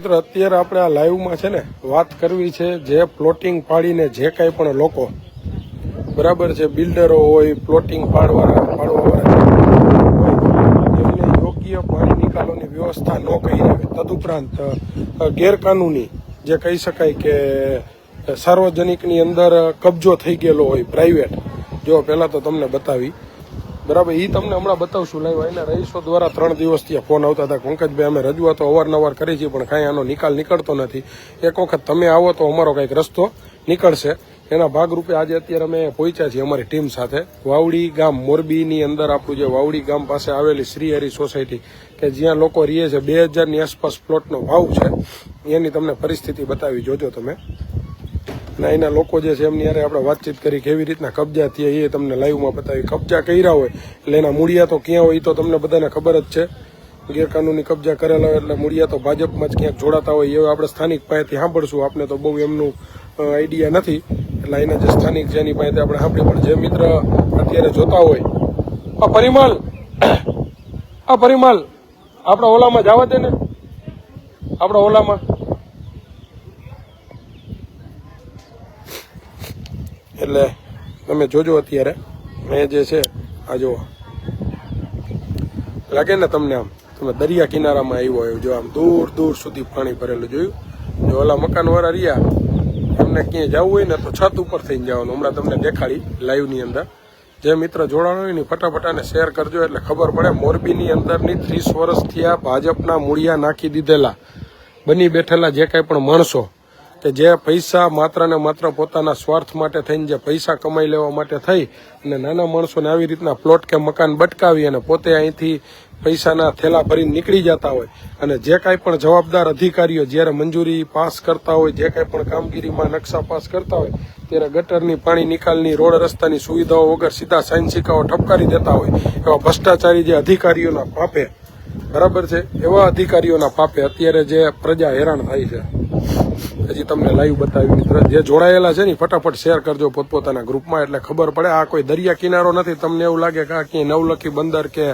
મિત્રો, અત્યારે આપણે આ લાઈવમાં છે ને, વાત કરવી છે જે પ્લોટિંગ પાડીને જે કાંઈ પણ લોકો, બરાબર છે બિલ્ડરો હોય પ્લોટિંગ પાડવાના, પાડવાવાળા યોગ્ય પાણી નિકાલોની વ્યવસ્થા ન કરી આવે. તદુપરાંત ગેરકાનૂની જે કહી શકાય કે સાર્વજનિકની અંદર કબજો થઈ ગયેલો હોય પ્રાઇવેટ જો પહેલાં તો તમને બતાવી બરાબર એ તમને હમણાં બતાવશું. લાઈવ એના રહીશો દ્વારા ત્રણ દિવસથી ફોન આવતા હતા. પંકજભાઈ, અમે રજૂઆતો અવારનવાર કરી છીએ, પણ કાંઈ આનો નિકાલ નીકળતો નથી. એક વખત તમે આવો તો અમારો કંઈક રસ્તો નીકળશે. એના ભાગરૂપે આજે અત્યારે અમે પહોંચ્યા છીએ અમારી ટીમ સાથે. વાવડી ગામ મોરબીની અંદર આપણું જે વાવડી ગામ પાસે આવેલી શ્રીહરી સોસાયટી, કે જ્યાં લોકો રહે છે, બે હજારની આસપાસ પ્લોટનો ભાવ છે. એની તમને પરિસ્થિતિ બતાવી જોજો તમે. અને અહીંના લોકો જે છે એમની યારે આપણે વાતચીત કરી કેવી રીતના કબજા થયા એ તમને લાઈવમાં બતાવી. કબજા કર્યા હોય, એટલે એના મૂળિયા તો ક્યાં હોય એ તો તમને બધાને ખબર જ છે. ગેરકાનૂની કબજા કરેલા હોય એટલે મૂળિયા તો ભાજપમાં જ ક્યાંક જોડાતા હોય એવું આપણે સ્થાનિક પાસેથી સાંભળશું. આપણે તો બહુ એમનું આઈડિયા નથી. એટલે અહીંના જે સ્થાનિક છે એની પાસેથી આપણે સાંભળી પણ જે મિત્ર અત્યારે જોતા હોય, આ પરિમલ આ પરિમલ, આપણા ઓલામાં જવા દે ને. આપણા ઓલામાં. એટલે તમે જોજો અત્યારે. મેં જે છે, આ જુઓ. લાગે ને તમને આમ? તમે દરિયા કિનારામાં આવ્યો હોય, જો આમ દૂર દૂર સુધી પાણી ભરેલું જોયું. જો ઓલા મકાનવાળા રહ્યા તમને ક્યાંય જવું હોય ને તો છત ઉપર થઈને જવાનું. હમણાં તમને દેખાડી લાઈવની અંદર. જે મિત્ર જોડાણો હોય ને ફટાફટ આને શેર કરજો એટલે ખબર પડે મોરબીની અંદરની ત્રીસ વર્ષથી આ ભાજપના મૂળિયા નાખી દીધેલા. બની બેઠેલા જે કાંઈ પણ માણસો. કે જે પૈસા માત્ર ને માત્ર પોતાના સ્વાર્થ માટે થઈને જે પૈસા કમાઈ લેવા માટે થઈ અને નાના માણસોને આવી રીતના પ્લોટ કે મકાન બટકાવી અને પોતે અહીંથી પૈસાના થેલા ભરીને નીકળી જતા હોય. અને જે કાંઈ પણ જવાબદાર અધિકારીઓ જ્યારે મંજૂરી પાસ કરતા હોય, જે કાંઈ પણ કામગીરીમાં નકશા પાસ કરતા હોય, ત્યારે ગટરની પાણી નિકાલની, રોડ રસ્તાની સુવિધાઓ વગર સીધા સાઈન સિક્કાઓ ઠપકારી દેતા હોય, એવા ભ્રષ્ટાચારી જે અધિકારીઓના પાપે. બરાબર છે? એવા અધિકારીઓના પાપે અત્યારે જે પ્રજા હેરાન થાય છે. હજી તમને લાઈવ બતાવી મિત્ર. જે જોડાયેલા છે ને ફટાફટ શેર કરજો પોતપોતાના ગ્રુપમાં એટલે ખબર પડે. આ કોઈ દરિયા કિનારો નથી. તમને એવું લાગે કે આ ક્યાંય નવલખી બંદર કે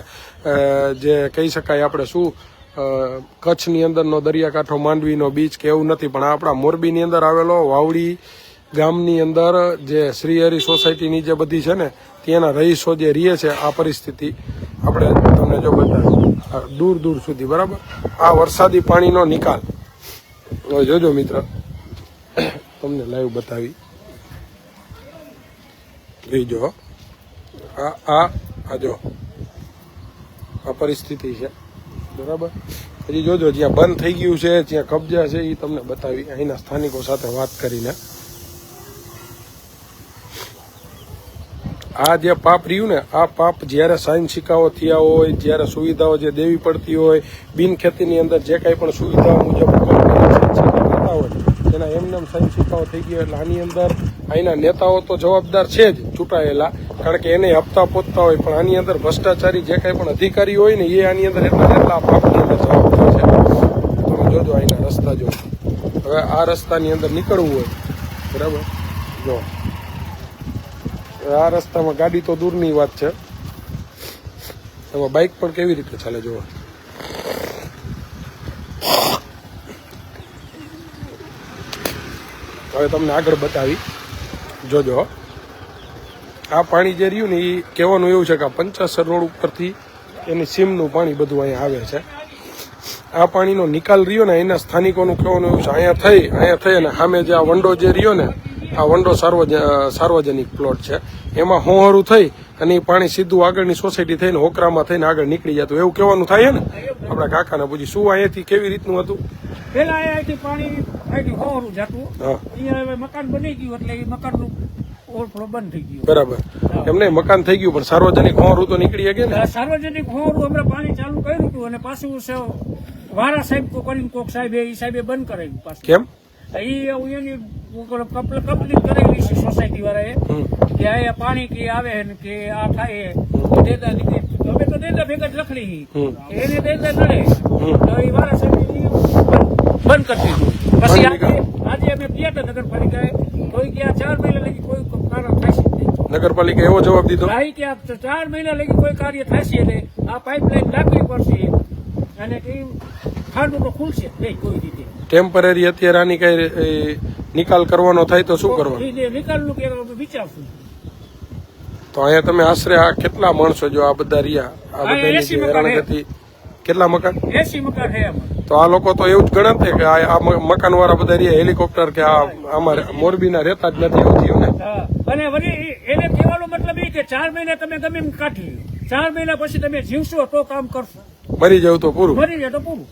જે કહી શકાય આપણે શું કચ્છની અંદરનો દરિયાકાંઠો, માંડવીનો બીચ કે એવું નથી. પણ આપણા મોરબીની અંદર આવેલો વાવડી ગામની અંદર જે શ્રીહરિ સોસાયટીની જે બધી છે ને, ત્યાંના રહીશો જે રહે છે, આ પરિસ્થિતિ આપણે તમને જો બતાવી દૂર દૂર સુધી, બરાબર? આ વરસાદી પાણીનો નિકાલ. જોજો મિત્ર. તમને લાઈવ બતાવી. જોઈજો હો. આ આ આ જો. આ પરિસ્થિતિ છે. બરાબર? હજી જોજો, જ્યાં બંધ થઈ ગયું છે, જ્યાં કબજા છે એ તમને બતાવી, અહીંના સ્થાનિકો સાથે વાત કરીને. આ જે પાપ રહ્યું ને, આ પાપ જ્યારે સાયન સિક્કાઓ થયા હોય, જ્યારે સુવિધાઓ જે દેવી પડતી હોય બિન ખેતીની અંદર જે કાંઈ પણ સુવિધાઓ મુજબ હોય તેના એમને એમ સાઈન થઈ ગયા એટલે આની અંદર અહીંના નેતાઓ તો જવાબદાર છે જ ચૂંટાયેલા. કારણ કે એને હપ્તા પોતતા હોય, પણ આની અંદર ભ્રષ્ટાચારી જે કાંઈ પણ અધિકારી હોય ને એ આની અંદર એટલા એટલા પાપની અંદર જવાબદાર છે. તમે જોજો અહીંના રસ્તા જો. હવે આ રસ્તાની અંદર નીકળવું હોય, બરાબર? જો. આ રસ્તામાં ગાડી તો દૂરની વાત છે. એમાં બાઇક પણ કેવી રીતે ચાલે જોવો? હવે તમને આગળ બતાવી. જોજો આ પાણી જે રહ્યું ને એ કહેવાનું એવું છે કે પંચાસર રોડ ઉપરથી એની સીમનું પાણી બધું અહીંયા આવે છે. આ પાણીનો નિકાલ રહ્યો ને એના સ્થાનિકોનું કહેવાનું એવું છે, અહીંયા થઈ અહીંયા થઈ. અને સામે જે આ વંડો જે રહ્યો ને, આ વંડો સાર્વજ સાર્વજનિક પ્લોટ છે. એમાં હોહરું થઈ અને એ પાણી સીધું આગળની સોસાયટી થઈને હોકરામાં થઈને આગળ નીકળી જતું. એવું કહેવાનું થાય ને? આપણા કાકાને પૂછી શું અહીંયાથી કેવી રીતનું હતું? પેલા અહીંયાથી પાણી અહીંથી હોરું જતું અહીંયા હવે મકાન બની ગયું એટલે એ મકાનનું ઓવરફ્લો બંધ થઈ ગયું. બરાબર. એમને મકાન થઈ ગયું પણ સાર્વજનિક હોરું તો નીકળી ગયા ને. સાર્વજનિક હોરું હમણાં પાણી ચાલુ કર્યું હતું અને પાછું વારા સાહેબ કરીને કોક સાહેબે એ સાહેબે બંધ કરાવ્યું પાછું. કેમ? એ એની કમ્પ્લીટ કરાવી છે સોસાયટી વાળાએ. એ કે આ પાણી કે આવે ને કે આ થાય. દેતા અમે તો દેતા ભેગા જ લખડી. એને દેતા નડે. તો એ વારા સાહેબ બંધ કરી દીધું. પછી આજે અમે ગયા હતા નગરપાલિકાએ કોઈ ગયા ચાર મહિના લગી કોઈ કારણ થશે નહીં. નગરપાલિકા એવો જવાબ દીધો? ભાઈ કે આ ચાર મહિના લગી કોઈ કાર્ય થશે એટલે આ પાઇપલાઇન લાગવી પડશે. અને ખાંડું ખુલશે નહીં કોઈ રીતે. ટેમ્પરરી અત્યારે આની કઈ નિકાલ કરવાનો થાય તો શું કરવાનું? નિકાલનું કે વિચારશું. તો અહીંયા તમે આશરે આ કેટલા માણસો જો આ બધા રહ્યા? આ બધા બધાની 80 જે કેટલા મકાન? એસી મકાન છે તો આ લોકો તો એવું જ ગણત કે આ મકાન વાળા બધા રહ્યા હેલિકોપ્ટર કે આ અમારે મોરબીના રહેતા જ નથી એવું થયું ને અને એને કહેવાનો મતલબ એ કે ચાર મહિના તમે ગમે એમ કાઢી ચાર મહિના પછી તમે જીવશો તો કામ કરશો. મરી જવું તો પૂરું. મરી જાય તો પૂરું.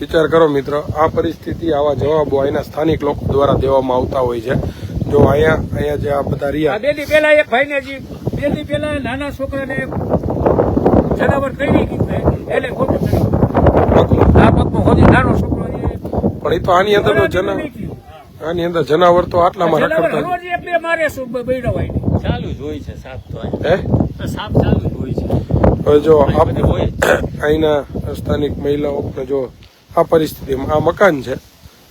વિચાર કરો મિત્ર આ પરિસ્થિતિ આવા જવાબો અહીંના સ્થાનિક લોકો દ્વારા દેવામાં આવતા હોય છે. જો અહીંયા અહીંયા જે આ બધા રહ્યા બેલી પેલા એક ભાઈને જી બે દી પેલા નાના છોકરાને જનાવર કરી એટલે ખોટું થયું આ પગમાં હોદી નાનો છોકરો એ પણ એ તો આની અંદર તો જના આની અંદર જનાવર તો આટલામાં જનાવર રખડતા એટલે મારે ચાલુ જ હોય છે સાપ તો હે? સાપ ચાલુ જ હોય છે. હવે જ. અહીંના સ્થાનિક મહિલાઓ જો આ પરિસ્થિતિમાં આ મકાન છે.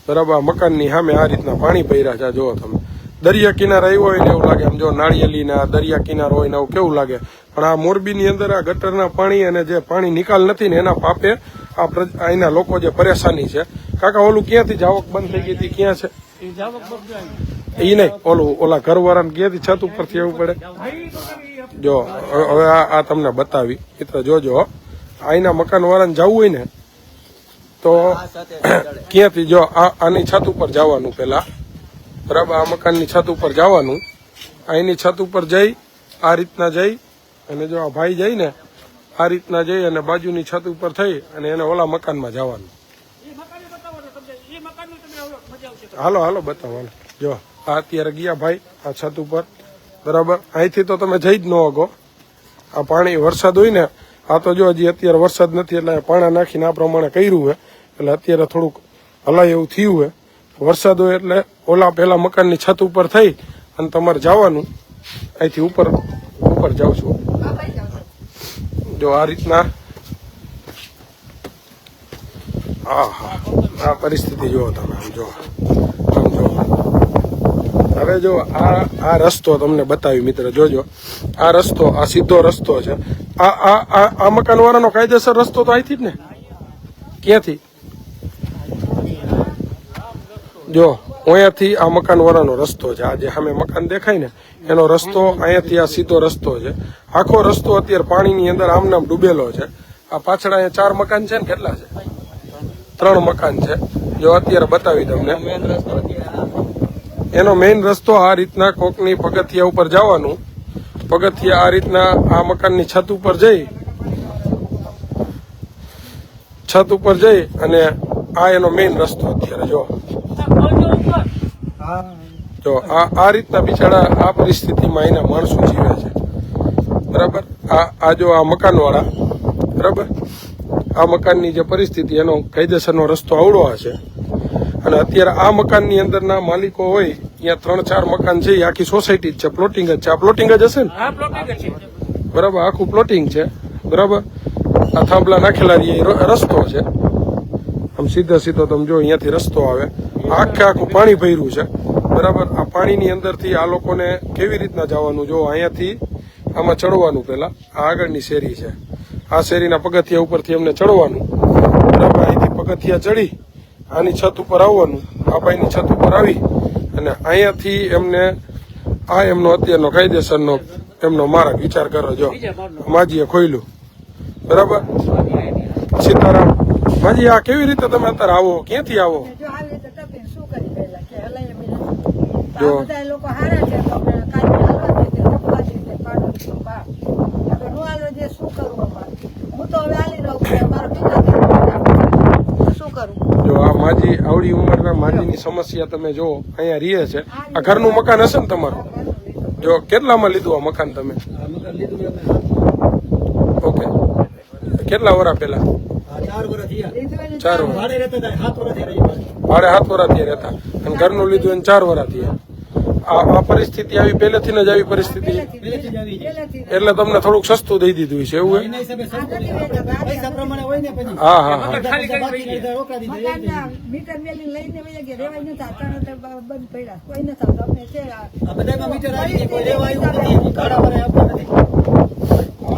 બરાબર આ મકાનની સામે આ રીતના પાણી પહેર્યા છે. જોવો તમે. દરિયા કિનારે આવ્યો હોય ને એવું લાગે. આમ જો નાળિયેલીના દરિયા કિનારો હોય ને એવું કેવું લાગે. પણ આ મોરબીની અંદર આ ગટરના પાણી અને જે પાણી નિકાલ નથી ને એના પાપે આ અહીંના લોકો જે પરેશાની છે. કાકા ઓલું ક્યાંથી જાવક બંધ થઈ ગઈ હતી? ક્યાં છે? એ નહીં ઓલું ઓલા ઘરવાળાને ક્યાંથી છત ઉપરથી આવવું પડે? જો હવે આ તમને બતાવી. મિત્ર જોજો. અહીંના મકાન વાળાને જવું હોય ને તો ક્યાંથી જો આ આની છત ઉપર જવાનું પેલા. બરાબર આ મકાનની છત ઉપર જવાનું. અહીંની છત ઉપર જઈ આ રીતના જઈ અને જો આ ભાઈ જઈ ને આ રીતના જઈ અને બાજુની છત ઉપર થઈ અને એને ઓલા મકાનમાં જવાનું. હાલો હાલો બતાવો હાલો. જો આ અત્યારે ગયા ભાઈ આ છત ઉપર. બરાબર? અહીંથી તો તમે જઈ જ ન અગો આ પાણી વરસાદ હોય ને આ તો જો હજી અત્યારે વરસાદ નથી એટલે પાણા નાખીને આ પ્રમાણે કર્યું હોય એટલે અત્યારે થોડુંક હલાય એવું થયું હોય વરસાદ હોય એટલે ઓલા પેલા મકાનની છત ઉપર થઈ અને તમારે જવાનું. અહીંથી ઉપર ઉપર જાઉં છું. જો આ રીતના. હા હા આ પરિસ્થિતિ જુઓ તમે, આમ જો આમ જો હવે જો આ આ રસ્તો તમને બતાવી મિત્ર, જોજો. આ રસ્તો, આ સીધો રસ્તો છે. આ આ આ આ મકાન વાળાનો કાયદેસર રસ્તો તો અહીંથી જ ને? ક્યાંથી? જો અહીંયાથી આ મકાન વાળાનો રસ્તો છે. આ જે સામે મકાન દેખાય ને, એનો રસ્તો અહીંયાથી આ સીધો રસ્તો છે. આખો રસ્તો અત્યારે પાણીની અંદર આમ ડૂબેલો છે. આ પાછળ અહીંયા ચાર મકાન છે ને, કેટલા છે? ત્રણ મકાન છે. જો અત્યારે બતાવી તમને. એનો મેઇન રસ્તો આ રીતના કોકની પગથિયા ઉપર જવાનું. પગથિયા આ રીતના આ મકાનની છત ઉપર જઈ, છત ઉપર જઈ અને આ એનો મેઇન રસ્તો અત્યારે, જો. જો આ આ રીતના બિચારા આ પરિસ્થિતિમાં એના માણસો જીવે છે. બરાબર? આ આ જો આ મકાનવાળા બરાબર? આ મકાનની જે પરિસ્થિતિ એનો કાયદેસરનો રસ્તો આવડો હશે અને અત્યારે આ મકાનની અંદરના માલિકો હોય ત્યાં ત્રણ ચાર મકાન છે આખી સોસાયટી જ છે. પ્લોટિંગ જ છે. આ પ્લોટિંગ જ હશે ને? બરાબર? આખું પ્લોટિંગ છે. બરાબર? આ થાંભલા નાખેલા રસ્તો છે. આમ સીધો સીધો તમે જો અહીંયાથી રસ્તો આવે આખે આખું પાણી ભર્યું છે. બરાબર? આ પાણીની અંદરથી આ લોકોને કેવી રીતના જવાનું? જો અહીંયાથી આમાં ચડવાનું પેલા આ આગળની શેરી છે. આ શેરીના પગથિયા ઉપરથી એમને ચડવાનું. બરાબર? અહીંથી પગથિયા ચડી આની છત ઉપર આવવાનું. આ ભાઈની છત ઉપર આવી અને અહીંયાથી એમને આ એમનો અત્યારનો કાયદેસરનો એમનો માર્ગ વિચાર કરો જો. માજીએ ખોયલું. બરાબર? સીતારામ માજી આ કેવી રીતે તમે અત્યારે આવો? ક્યાંથી આવો? જો. આ બધા લોકો હારા છે તો આપણે કાંઈ હાલવા દે તે લખવા દે તે પાડો તો બા. હવે નું હાલવા દે શું કરવું અમારે હું તો હવે હાલી રહું છું મારા પિતા તો શું કરું? જો આ માજી આવડી ઉંમરના માજીની સમસ્યા તમે જો અહીંયા રહીએ છે. આ ઘરનું મકાન હશે ને તમારું? જો કેટલામાં લીધું આ મકાન તમે? ઓકે. કેટલા વરા પહેલા? ચાર વર્ષ ભાડે હાથ વરાથી રહેતા. અને ઘરનું લીધું એને ચાર વરાથી આ આ પરિસ્થિતિ આવી પહેલેથી જ આવી પરિસ્થિતિ. એટલે તમને થોડુંક સસ્તું દઈ દીધું છે એવું હા હા હા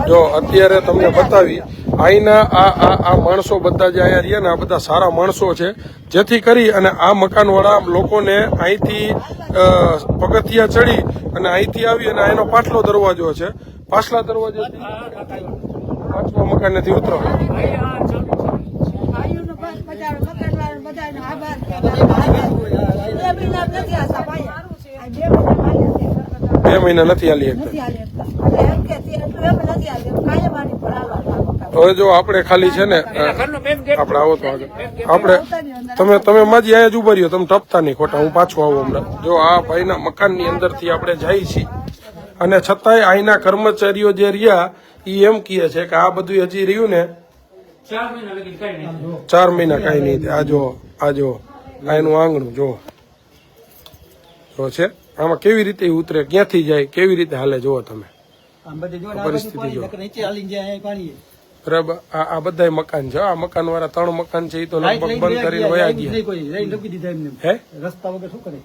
જો અત્યારે તમને બતાવી અહીંના આ આ આ માણસો બધા જે અહીંયા રહ્યા ને, આ બધા સારા માણસો છે. જેથી કરી અને આ મકાનવાળા લોકોને અહીંથી પગથિયા ચડી અને અહીંથી આવી અને અહીંનો પાછલો દરવાજો છે. પાછલા દરવાજો પાછલા મકાન નથી ઉતરો. બે મહિના નથી હાલી શકતા હવે જો આપણે ખાલી છે ને આપણે આવો તો આગળ. આપણે તમે તમે માજી અહીંયા જ ઊભા રહ્યો તમે ટપતા નહીં ખોટા હું પાછો આવું હમણાં. જો આ ભાઈના મકાનની અંદરથી આપણે જઈએ છીએ અને છતાંય અહીંના કર્મચારીઓ જે રહ્યા એ એમ કહે છે કે આ બધું હજી રહ્યું ને ચાર મહિના કઈ નહીં. આ જો આ જો આ એનું આંગણું જો. જો છે આમાં કેવી રીતે ઉતરે ક્યાંથી જાય કેવી રીતે હાલે જુઓ તમે. પરિસ્થિતિ જો બરાબર આ બધા મકાન છે. આ મકાન વાળા ત્રણ મકાન છે એ તો લગભગ બંધ કરીને વયા ગયા. હે? રસ્તા વગર શું કરે?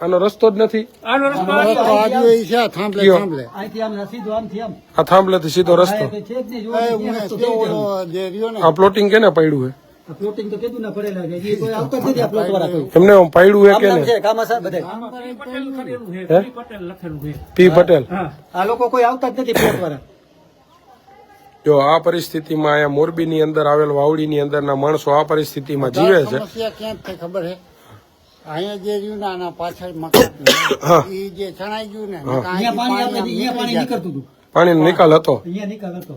આનો રસ્તો જ નથી. આનો રસ્તો રસ્તો આ જો એ છે થાંભલે આમ સીધો આમથી આમ. આ થાંભલેથી સીધો રસ્તો. આ પ્લોટિંગ કેને પડ્યું હે? આ પ્લોટિંગ તો કીધું ના પડેલા છે એ કોઈ આવતા જ નથી આ પ્લોટ વાળા કોઈ. એમને પડ્યું હે કે? પી પટેલ લખેલું છે પી પટેલ હા. આ લોકો કોઈ આવતા જ નથી પ્લોટ વાળા. જો આ પરિસ્થિતિમાં અહીંયા મોરબીની અંદર આવેલ વાવડીની અંદરના માણસો આ પરિસ્થિતિમાં જીવે છે? સમસ્યા ક્યાં છે ખબર છે? અહીંયા જે રહ્યું ને આના પાછળ મકાન. એ જે છણાઈ ગયું ને અહીંયા પાણી પાણી નીકળતું હતું. પાણીનો નિકાલ હતો. નિકાલ હતો.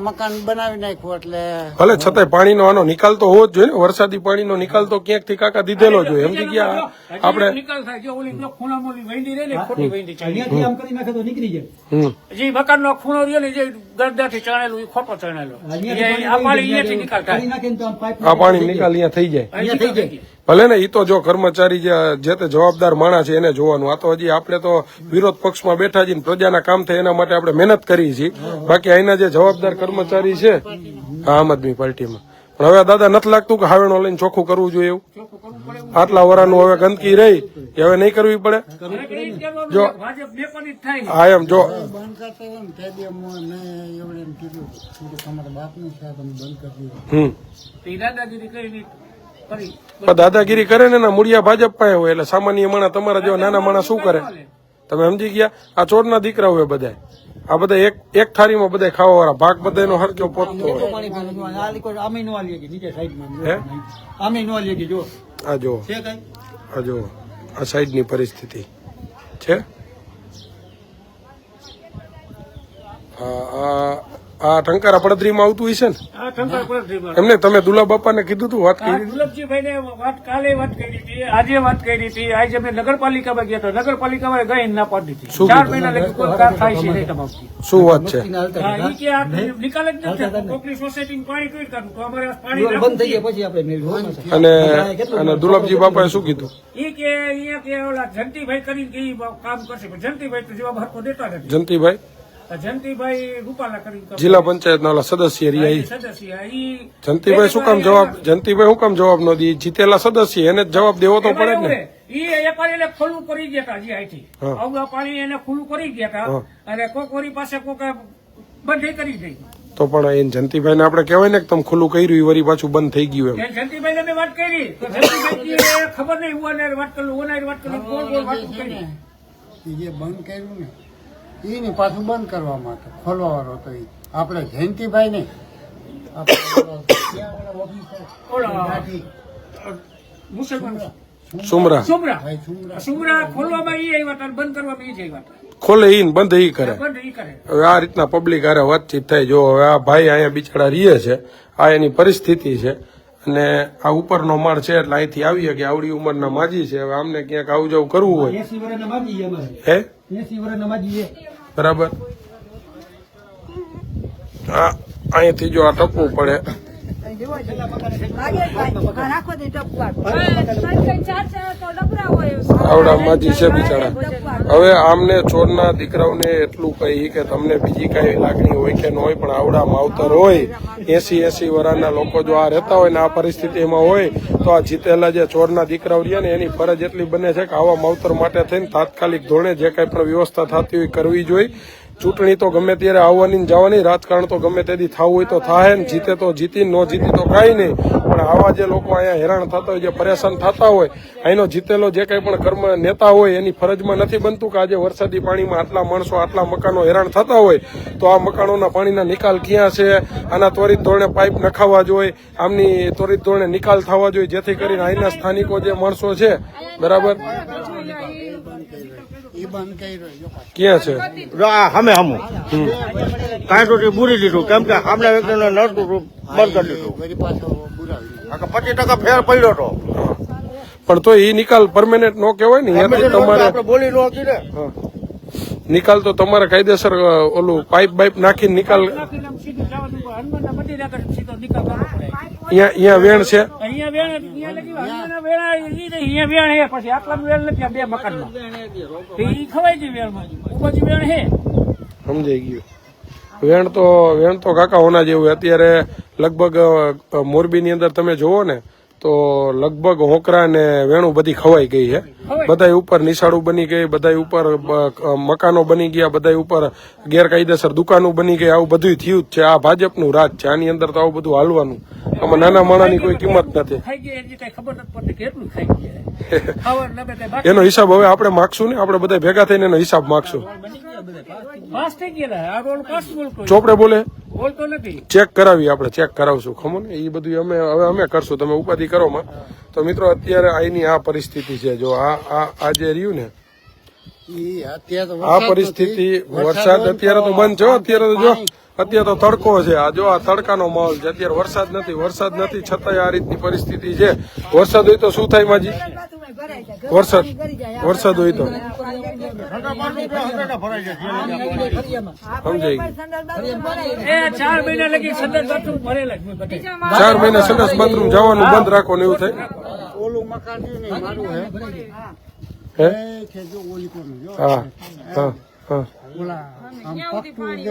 મકાન બનાવી નાખ્યું એટલે ભલે છતાંય પાણીનો આનો નિકાલ તો હોવો જ જોઈએ ને. વરસાદી પાણીનો નિકાલ તો ક્યાંકથી કાકા દીધેલો જોઈએ સમજી ગયા આપણે નિકાલ થાય જો ઓલી જો ખૂણામાં ઓલી વૈંડી રહે ને ખોટી વૈંડી અહીંયાથી આમ કરી નાખે તો નીકળી જાય. હમ. જે મકાનનો ખૂણો રહ્યો ને જે ગરદાથી ચણેલું એ ખોટો ચણેલો. આ પાણી અહીંયાથી નિકાલ થાય. નાખે ને તો આમ પાઇપ આ પાણી નિકાલ અહીંયા થઈ જાય. અહીંયા થઈ જાય. ભલે ને એ તો જો કર્મચારી જે જે તે જવાબદાર માણસ છે એને જોવાનું. આ તો હજી આપણે તો વિરોધ પક્ષમાં બેઠા છીએ ને પ્રજાના કામ થાય એના માટે આપણે મહેનત કરી છીએ. બાકી અહીંના જે જવાબદાર કર્મચારી છે આમ આદમી પાર્ટીમાં. પણ હવે દાદા નથી લાગતું કે હાવેણો લઈને ચોખ્ખું કરવું જોઈએ એવું? આટલા વરાનું હવે ગંદકી રહી એ હવે નહીં કરવી પડે? જ આ એમ જો. હમ. દાદાગીરી કરી પણ દાદાગીરી કરે ને એના મૂળિયા ભાજપ પાસે હોય એટલે સામાન્ય માણસ તમારા જેવા નાના માણસ શું કરે? તમે સમજી ગયા? આ ચોરના દીકરા હોય બધા આ બધા એક એક થાળીમાં બધા ખાવા વાળા ભાગ બધાનો હરક્યો પોતતો હોય. આ જો આ જો આ સાઈડની પરિસ્થિતિ. છે? આ આ- ટંકાર ટંકારા પડદરીમાં આવતું હશે ને? એમને તમે દુલા બાપાને કીધું તું વાત કરી. ગુલાબજીભાઈને વાત કાલે વાત કરી હતી આજે વાત કરી હતી. આજે અમે નગરપાલિકામાં ગયા હતા. નગરપાલિકામાં ગઈ ના પાડી હતી ચાર મહિના લગી કોઈ થાય છે નહીં. શું વાત છે? નિકાલ જ નથી. કોકની સોસાયટીમાં પાણી કઈ કાઢું. તો અમારે પાણી બંધ થઈ ગયા પછી આપણે. અને અને દુલાબજી બાપાએ શું કીધું? એ કે અહીંયા કે ઓલા જંતીભાઈ કરીને કે કામ કરશે. પણ જંતીભાઈ તો જવાબ હરખો દેતા નથી. જંતીભાઈ રૂપાલા કરીને જિલ્લા પંચાયતના ઓલા સદસ્ય રહ્યા સદસ્ય શું કામ જવાબ જંતીભાઈ શું કામ જવાબ ન દી? જીતેલા સદસ્ય એને જવાબ દેવો તો પડે ને. ઈ એકવાર એને ખુલ્લું કરી અહીંથી અવગા પાણી એને ખુલ્લું કરી ગયા અને કોક વરી પાસે કોક બંધ કરી દઈ તો પણ એને જંતીભાઈને આપડે કહેવાય ને કે તમે ખુલ્લું કર્યું વરી પાછું બંધ થઈ ગયું એમ. એ જયંતિભાઈને વાત કરી. તો જયંતિભાઈ ખબર નહીં વાત કરું વાત કરું કોણ કોણ વાત કરી? જે બંધ કર્યું ને ઈ ને પાછું બંધ કરવા માટે ખોલવા વાળો હતો ઈ. આપણે જયંતિભાઈ ને હતા કરવામાં હતા ખોલે ઈ બંધ ઈ કરે. બંધ ઈ કરે. હવે આ રીતના પબ્લિક હારે વાતચીત થાય. જો હવે આ ભાઈ અહીંયા બિચારા રીએ છે. આ એની પરિસ્થિતિ છે. અને આ ઉપરનો માળ છે એટલે અહીંથી આવીએ કે આવડી ઉંમરના માજી છે. હવે આમને ક્યાંક આવું જવું કરવું હોય. હે? બરાબર. હા અહીંથી જો આ ટપવું પડે. અહીં જોવા જેવું. લાગે જ ભાઈ. આ રાખો તે ટપવા. આવડા માજી છે બિચારા હવે આમને ચોરના દીકરાઓને એટલું કહી કે તમને બીજી કઈ લાગણી હોય કે ન હોય પણ આવડા માવતર હોય એસી એસી વરાના લોકો જો આ રહેતા હોય ને આ પરિસ્થિતિમાં હોય તો આ જીતેલા જે ચોરના દીકરાઓ રહ્યા ને એની ફરજ એટલી બને છે કે આવા માવતર માટે થઈને તાત્કાલિક ધોરણે જે કઈ પણ વ્યવસ્થા થતી હોય કરવી જોઈએ ચૂંટણી તો ગમે ત્યારે આવવાની જવાની, રાજકારણ તો ગમે તેથી થવું હોય તો થાય ને, જીતે તો જીતી, ન જીતી તો કાંઈ નહીં. પણ આવા જે લોકો અહીંયા હેરાન થતા હોય, જે પરેશાન થતા હોય, અહીંનો જીતેલો જે કંઈ પણ કર્મ નેતા હોય, એની ફરજમાં નથી બનતું કે આજે વરસાદી પાણીમાં આટલા માણસો, આટલા મકાનો હેરાન થતા હોય, તો આ મકાનોના પાણીના નિકાલ ક્યાં છે? આના ત્વરિત ધોરણે પાઇપ નખાવા જોઈએ, આમની ત્વરિત ધોરણે નિકાલ થવા જોઈએ, જેથી કરીને અહીંના સ્થાનિકો જે માણસો છે, બરાબર? બંધ કર્યો ક્યાં છે. હમે હમું. કાંઈ બુરી દીધું કેમ કે સામે વ્યક્તિને નડતું બંધ કરી આ પચીસ ટકા ફેર પડ્યો હતો પણ તો એ નિકાલ પરમેનન્ટ નો કહેવાય ને તમારે આપણે બોલી નો ને. નિકાલ તો તમારે કાયદેસર ઓલું પાઇપ બાઇપ નાખીને નિકાલ અહીંયા વેણ છે. અહીંયા વેણ અહીંયા લગી હનુમાનના વેણા ઈ નહીં, અહીંયા વેણ હે. પછી આટલાનું વેણ નથી બે મકાનમાં. તો ખવાય છે વેણમાં. ઉપરથી વેણ હે. સમજાઈ ગયું. વેણ તો વેણ તો કાકા હોના જેવું અત્યારે લગભગ મોરબીની અંદર તમે જોવો ને તો લગભગ હોકરા ને વેણું બધી ખવાઈ ગઈ છે. બધાય ઉપર નિશાળું બની ગઈ બધાય ઉપર મકાનો બની ગયા બધાય ઉપર ગેરકાયદેસર દુકાનો બની ગઈ આવું બધું થયું જ છે. આ ભાજપનું રાજ છે. આની અંદર તો આવું બધું હાલવાનું. આમાં નાના માણાની કોઈ કિંમત નથી. એની હિસાબ હવે આપણે માગશું ને? આપણે બધા ભેગા થઈને એનો હિસાબ માગશું. ચોપડે બોલે. બોલતો નથી. ચેક કરાવી આપણે ચેક કરાવશું ખમો ને એ બધું અમે હવે અમે કરશું તમે ઉપાધિ કરો માં. તો મિત્રો અત્યારે અહીંની આ પરિસ્થિતિ છે જો આ આ આ જે રહ્યું ને આ પરિસ્થિતિ. વરસાદ અત્યારે તો બંધ છો અત્યારે તો જો. અત્યારે તો તડકો છે. આ જો આ તડકાનો માહોલ છે. અત્યારે વરસાદ નથી વરસાદ નથી છતાંય આ રીતની પરિસ્થિતિ છે. વરસાદ હોય તો શું થાય માજી. વરસાદ વરસાદ હોય તો. એ ચાર મહિના લગી સંદર બાથરૂમ જવાનું બંધ રાખો ને એવું થાય? ઓલું મકાન મારું હે. હા હા હા. ઓલા આમ પાણી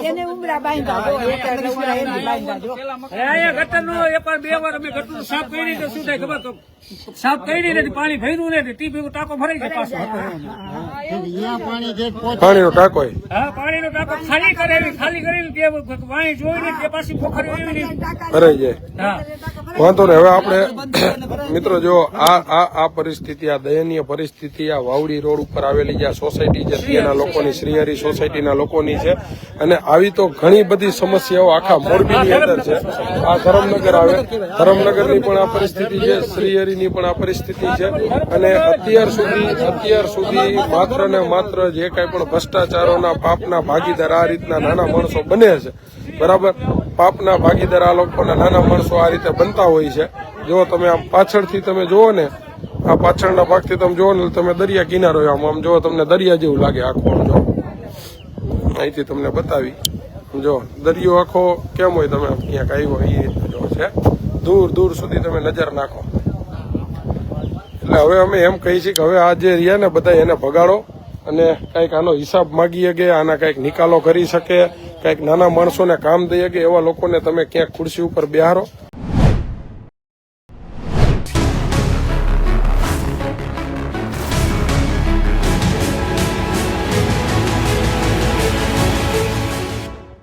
એને- ઉમરા બાંધ્યા જો. બે વાર અમે સાફ કરી તો શું થાય ખબર? તો સાફ કરી ને પાણી ભર્યું નથી. ટી ભેગું ટાંકો ભરાઈ જાય પાછો. અહીંયા પાણી ઠેઠ પહોંચે. પાણીનો ટાંકો હા પાણીનો ટાંકો ખાલી કરેલી ખાલી કરીને તે પાણી જોઈને તે પાછી પોખરી એવી ભરાઈ જાય. હા. વાંધો ને હવે આપણે મિત્રો જો આ આ આ પરિસ્થિતિ આ દયનીય પરિસ્થિતિ આ વાવડી રોડ ઉપર આવેલી જે સોસાયટી છે ત્યાંના લોકોની શ્રીહરી સોસાયટીના લોકોની છે. અને આવી તો ઘણી બધી સમસ્યાઓ આખા મોરબીની અંદર છે. આ ધરમનગર આવે. ધરમનગરની પણ આ પરિસ્થિતિ છે શ્રીહરીની પણ આ પરિસ્થિતિ છે. અને અત્યાર સુધી અત્યાર સુધી માત્ર ને માત્ર જે કાંઈ પણ ભ્રષ્ટાચારોના પાપના ભાગીદાર આ રીતના નાના માણસો બને છે. બરાબર? પાપના ભાગીદાર આ લોકોના નાના માણસો આ રીતે બનતા હોય છે. જો તમે આમ પાછળથી તમે જુઓ ને આ પાછળના ભાગથી તમે જુઓ ને, તમે દરિયા કિનારો આમ આમ જો તમને દરિયા જેવું લાગે આખો, આમ જો અહીંથી તમને બતાવી જો દરિયો આખો કેમ હોય તમે ક્યાંક આવ્યો એ જો છે. દૂર દૂર સુધી તમે નજર નાખો. એટલે હવે અમે એમ કહી છીએ કે હવે આ જે રહ્યા ને બધા એને ભગાડો અને કંઈક આનો હિસાબ માગી શકે, આના કંઈક નિકાલો કરી શકે, કંઈક નાના માણસોને કામ દઈ શકે, એવા લોકોને તમે ક્યાંક ખુરશી ઉપર બેહારો.